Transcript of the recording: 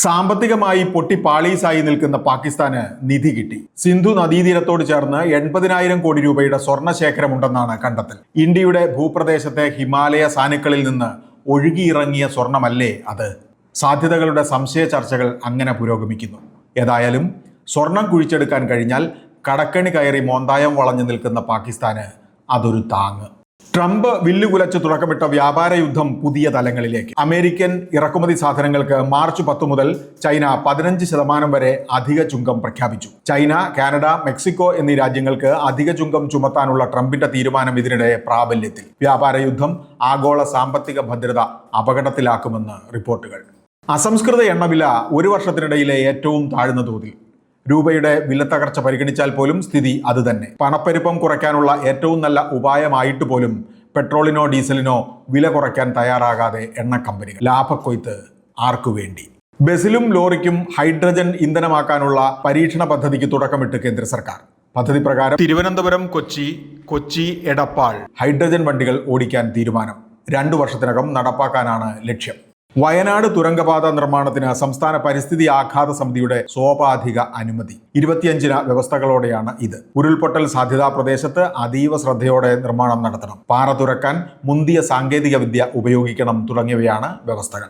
സാമ്പത്തികമായി പൊട്ടി പാളീസായി നിൽക്കുന്ന പാകിസ്ഥാന് നിധി കിട്ടി. സിന്ധു നദീതീരത്തോട് ചേർന്ന് എൺപതിനായിരം കോടി രൂപയുടെ സ്വർണ ശേഖരമുണ്ടെന്നാണ് കണ്ടെത്തൽ. ഇന്ത്യയുടെ ഭൂപ്രദേശത്തെ ഹിമാലയ സാനുക്കളിൽ നിന്ന് ഒഴുകിയിറങ്ങിയ സ്വർണമല്ലേ അത്? സാധ്യതകളുടെ സംശയ ചർച്ചകൾ അങ്ങനെ പുരോഗമിക്കുന്നു. ഏതായാലും സ്വർണം കുഴിച്ചെടുക്കാൻ കഴിഞ്ഞാൽ കടക്കണി കയറി മോന്തായം വളഞ്ഞു നിൽക്കുന്ന പാകിസ്ഥാന് അതൊരു താങ്ങ്. ട്രംപ് വില്ലുകുലച്ച് തുടക്കമിട്ട വ്യാപാര യുദ്ധം പുതിയ തലങ്ങളിലേക്ക്. അമേരിക്കൻ ഇറക്കുമതി സാധനങ്ങൾക്ക് മാർച്ച് പത്ത് മുതൽ ചൈന പതിനഞ്ച് ശതമാനം വരെ അധിക ചുങ്കം പ്രഖ്യാപിച്ചു. ചൈന കാനഡ മെക്സിക്കോ എന്നീ രാജ്യങ്ങൾക്ക് അധിക ചുങ്കം ചുമത്താനുള്ള ട്രംപിന്റെ തീരുമാനം ഇതിനിടെ പ്രാബല്യത്തിൽ. വ്യാപാര യുദ്ധം ആഗോള സാമ്പത്തിക ഭദ്രത അപകടത്തിലാക്കുമെന്ന് റിപ്പോർട്ടുകൾ. അസംസ്കൃത എണ്ണവില ഒരു വർഷത്തിനിടയിലെ ഏറ്റവും താഴ്ന്ന തോതിൽ. രൂപയുടെ വിലത്തകർച്ച പരിഗണിച്ചാൽ പോലും സ്ഥിതി അതുതന്നെ. പണപ്പെരുപ്പം കുറയ്ക്കാനുള്ള ഏറ്റവും നല്ല ഉപായമായിട്ട് പോലും പെട്രോളിനോ ഡീസലിനോ വില കുറയ്ക്കാൻ തയ്യാറാകാതെ എണ്ണ കമ്പനികൾ. ലാഭക്കൊയ്ത്ത് ആർക്കു വേണ്ടി? ബസിലും ലോറിക്കും ഹൈഡ്രജൻ ഇന്ധനമാക്കാനുള്ള പരീക്ഷണ പദ്ധതിക്ക് തുടക്കമിട്ട് കേന്ദ്ര സർക്കാർ. പദ്ധതി പ്രകാരം തിരുവനന്തപുരം കൊച്ചി കൊച്ചി എടപ്പാൾ. ഹൈഡ്രജൻ വണ്ടികൾ ഓടിക്കാൻ തീരുമാനം. രണ്ടു വർഷത്തിനകം നടപ്പാക്കാനാണ് ലക്ഷ്യം. വയനാട് തുരങ്കപാത നിർമ്മാണത്തിന് സംസ്ഥാന പരിസ്ഥിതി ആഘാത സമിതിയുടെ സോപാധിക അനുമതി. ഇരുപത്തിയഞ്ചിന വ്യവസ്ഥകളോടെയാണ് ഇത്. ഉരുൾപൊട്ടൽ സാധ്യതാ പ്രദേശത്ത് അതീവ ശ്രദ്ധയോടെ നിർമ്മാണം നടത്തണം. പാറ തുറക്കാൻ മുന്തിയ സാങ്കേതിക വിദ്യ ഉപയോഗിക്കണം തുടങ്ങിയവയാണ് വ്യവസ്ഥകൾ.